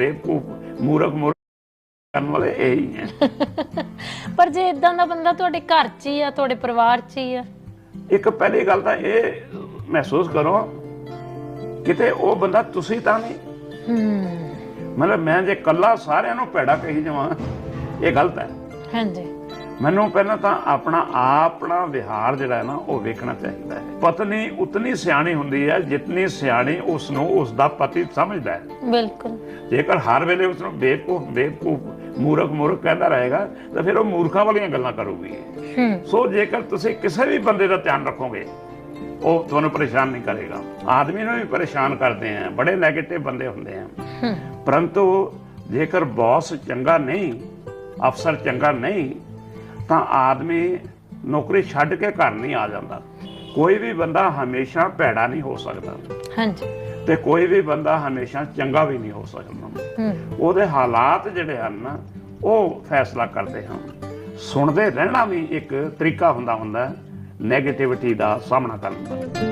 ਬੇਵਕੂਫ ਮੂਰਖ ਮੂਰਖ ਕਰਨ ਵਾਲੇ ਇਹੀ ਹੈ ਪਰ ਜੇ ਇਦਾਂ ਦਾ ਬੰਦਾ ਤੁਹਾਡੇ ਘਰ 'ਚ ਹੀ ਆ ਤੁਹਾਡੇ ਪਰਿਵਾਰ 'ਚ ਹੀ ਆ? ਇੱਕ ਪਹਿਲੀ ਗੱਲ ਤਾਂ ਇਹ ਮਹਿਸੂਸ ਕਰੋ ਕਿਤੇ ਉਹ ਬੰਦਾ ਤੁਸੀਂ ਤਾਂ ਨਹੀਂ। ਹੂੰ। ਮਤਲਬ ਮੈਂ ਜੇ ਕੱਲਾ ਸਾਰਿਆਂ ਨੂੰ ਭੈੜਾ ਕਹੀ ਜਾਵਾਂ ਇਹ ਗਲਤ ਹੈ। ਹਾਂਜੀ। ਮੈਨੂੰ ਪਹਿਲਾਂ ਤਾਂ ਆਪਣਾ ਆਪਣਾ ਵਿਹਾਰ ਜਿਹੜਾ ਹੈ ਨਾ ਉਹ ਵੇਖਣਾ ਚਾਹੀਦਾ ਹੈ। ਪਤਨੀ ਉਤਨੀ ਸਿਆਣੀ ਹੁੰਦੀ ਹੈ ਜਿਤਨੀ ਸਿਆਣੀ ਉਸ ਨੂੰ ਉਸ ਦਾ ਪਤੀ ਸਮਝਦਾ ਹੈ। ਬਿਲਕੁਲ। ਜੇਕਰ ਹਰ ਵੇਲੇ ਉਸ ਨੂੰ ਬੇਵਕੂਫ ਬੇਵਕੂਫ ਮੂਰਖ ਮੂਰਖ ਕਹਿੰਦਾ ਰਹੇਗਾ ਤਾਂ ਫਿਰ ਉਹ ਮੂਰਖਾਂ ਵਾਲੀਆਂ ਗੱਲਾਂ ਕਰੂਗੀ। ਹੂੰ। ਸੋ ਜੇਕਰ ਤੁਸੀਂ ਕਿਸੇ ਵੀ ਬੰਦੇ ਦਾ ਧਿਆਨ ਰੱਖੋਗੇ ਉਹ ਤੁਹਾਨੂੰ ਪਰੇਸ਼ਾਨ ਨਹੀਂ ਕਰੇਗਾ। ਆਦਮੀ ਨੂੰ ਵੀ ਪਰੇਸ਼ਾਨ ਕਰਦੇ ਆ ਬੜੇ 네ਗੇਟਿਵ ਬੰਦੇ ਹੁੰਦੇ ਆ। ਹੂੰ। ਪਰੰਤੂ ਜੇਕਰ ਬੌਸ ਚੰਗਾ ਨਹੀਂ ਅਫਸਰ ਚੰਗਾ ਨਹੀਂ ਤਾਂ ਆਦਮੀ ਨੌਕਰੀ ਛੱਡ ਕੇ ਘਰ ਨਹੀਂ ਆ ਜਾਂਦਾ। ਕੋਈ ਵੀ ਬੰਦਾ ਹਮੇਸ਼ਾ ਭੈੜਾ ਨਹੀਂ ਹੋ ਸਕਦਾ। ਹਾਂਜੀ। ਤੇ ਕੋਈ ਵੀ ਬੰਦਾ ਹਮੇਸ਼ਾ ਚੰਗਾ ਵੀ ਨਹੀਂ ਹੋ ਸਕਦਾ। ਉਹਦੇ ਹਾਲਾਤ ਜਿਹੜੇ ਹਨ ਉਹ ਫੈਸਲਾ ਕਰਦੇ ਹਨ। ਸੁਣਦੇ ਰਹਿਣਾ ਵੀ ਇੱਕ ਤਰੀਕਾ ਹੁੰਦਾ ਹੁੰਦਾ ਨੈਗੇਟਿਵਿਟੀ ਦਾ ਸਾਹਮਣਾ ਕਰਨ। ਦਾ